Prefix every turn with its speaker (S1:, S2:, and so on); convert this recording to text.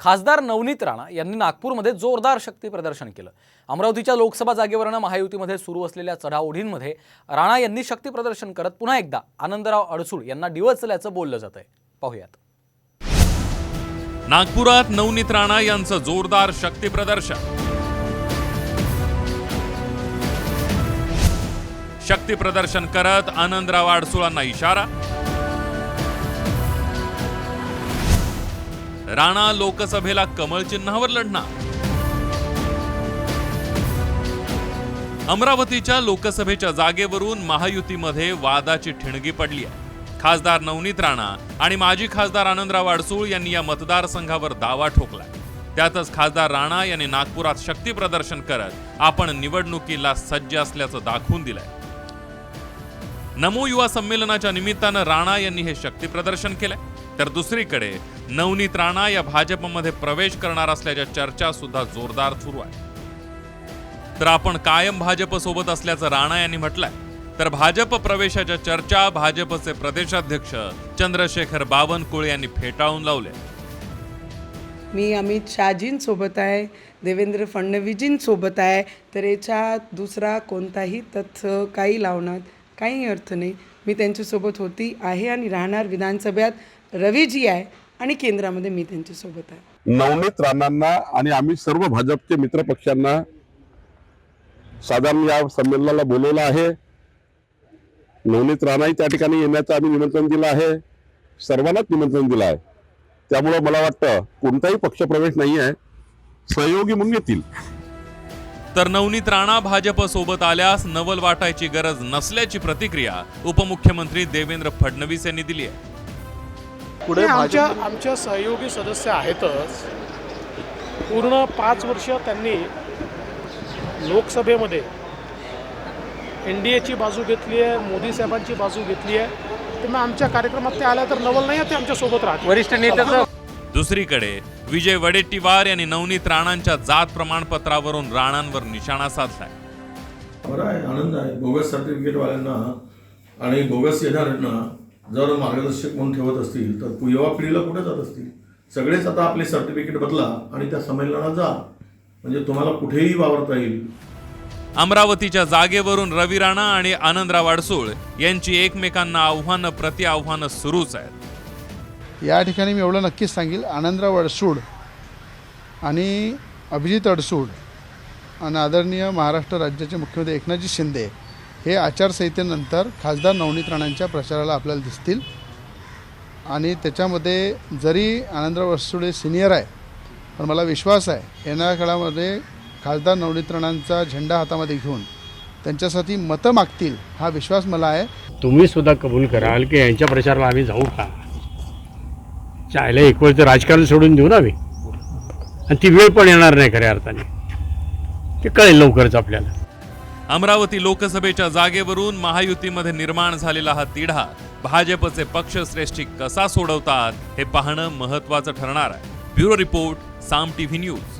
S1: खासदार नवनीत राणा यांनी नागपूरमध्ये जोरदार शक्ती प्रदर्शन केलं. अमरावतीच्या लोकसभा जागेवरनं महायुतीमध्ये सुरू असलेल्या चढाओढींमध्ये राणा यांनी शक्ती प्रदर्शन करत पुन्हा एकदा आनंदराव अडसूळ यांना डिवचल्याचं बोललं जात आहे पाहूयात.
S2: नागपुरात नवनीत राणा यांचं जोरदार शक्ती प्रदर्शन. शक्ती प्रदर्शन करत आनंदराव अडसुळांना इशारा. राणा लोकसभेला कमळ चिन्हावर लढणार. अमरावतीच्या लोकसभेच्या जागेवरून महायुतीमध्ये वादाची ठिणगी पडली आहे. खासदार नवनीत राणा आणि माजी खासदार आनंदराव अडसूळ यांनी या मतदारसंघावर दावा ठोकलाय. त्यातच खासदार राणा यांनी नागपुरात शक्ती प्रदर्शन करत आपण निवडणुकीला सज्ज असल्याचं दाखवून दिलंय. नमो युवा संमेलनाच्या निमित्तानं राणा यांनी हे शक्ती प्रदर्शन केलंय. तर दुसरीकडे नवनीत राणा या भाजपमध्ये प्रवेश करणार असल्याच्या चर्चा सुद्धा जोरदार सुरू आहे. तर आपण कायम भाजप सोबत असल्याचं राणा यांनी म्हटलंय. तर भाजप प्रवेशाच्या चर्चा भाजपचे प्रदेशाध्यक्ष चंद्रशेखर बावनकुळे यांनी फेटाळून लावले
S3: मी अमित शहाजींसोबत आहे देवेंद्र फडणवीसजींसोबत आहे तर याच्यात दुसरा कोणताही तथ्य काही लावण्यात काही अर्थ नाही. मी त्यांच्यासोबत होती आहे आणि राहणार विधानसभेत. रवीजी आहे आणि केंद्रामध्ये मी त्यांच्यासोबत आहे.
S4: नवनीत राणांना आणि आम्ही सर्व भाजपचे मित्र पक्षांना साधारण या संमेलनाला बोलवलं आहे. नवनीत राणाही त्या ठिकाणी येण्याचं आम्ही निमंत्रण दिलं आहे. सर्वांनाच निमंत्रण दिलं आहे. त्यामुळं मला वाटतं कोणताही पक्षप्रवेश नाही आहे. सहयोगी म्हणून येतील.
S2: तर नवनीत राणा भाजप सोबत आल्यास नवल वाटायची गरज नसल्याची प्रतिक्रिया उपमुख्यमंत्री देवेंद्र फडणवीस यांनी दिली आहे.
S5: नाही, आमच्या आमच्या सहयोगी सदस्य आहेतच. पूर्ण पाच वर्ष त्यांनी लोकसभेमध्ये एन डी एची बाजू घेतली आहे मोदी साहेबांची बाजू घेतली आहे. मग आमच्या कार्यक्रमात ते आल्या तर नवल नाही ते आमच्यासोबत राहतील. वरिष्ठ नेत्याचं
S2: दुसरीकडे विजय वडेट्टीवार यांनी नवनीत राणांच्या जात प्रमाणपत्रावरून राणांवर निशाणा साधलाय.
S6: बरं आहे आनंद आहे. बोगस सर्टिफिकेटवाल्यांना आणि बोगस येणाऱ्यांना जर मार्गदर्शक म्हणून ठेवत असतील तर युवा पिढीला कुठे जात असतील? सगळेच आता आपले सर्टिफिकेट बदला आणि त्या संमेलनात जा. म्हणजे तुम्हाला कुठेही वावरता येईल.
S2: अमरावतीच्या जागेवरून रवी राणा आणि आनंदराव अडसूळ यांची एकमेकांना आव्हानं प्रति आव्हानं सुरूच आहेत.
S7: या ठिकाणी मी एवढं नक्कीच सांगेल. आनंदराव अडसूळ आणि अभिजित अडसूळ आणि आदरणीय महाराष्ट्र राज्याचे मुख्यमंत्री एकनाथजी शिंदे हे आचारसंहितेनंतर खासदार नवनीत राणांच्या प्रचाराला आपल्याला दिसतील. आणि त्याच्यामध्ये जरी आनंदराव वरसुडे सिनियर आहे पण मला विश्वास आहे येणाऱ्या काळामध्ये खासदार नवनीत राणांचा झेंडा हातामध्ये घेऊन त्यांच्यासाठी मतं मागतील हा विश्वास मला आहे.
S8: तुम्ही सुद्धा कबूल कराल की यांच्या प्रचाराला आम्ही जाऊ का? चायला एक वेळचं राजकारण सोडून देऊ ना आम्ही? आणि ती वेळ पण येणार नाही खऱ्या अर्थाने. ते कळेल लवकरच आपल्याला.
S2: अमरावती लोकसभेच्या जागेवरून महायुतीमध्ये निर्माण झालेला हा तिढा भाजपचे पक्षश्रेष्ठी कसा सोडवतात हे पाहणं महत्वाचं ठरणार आहे. Bureau report Saam TV news.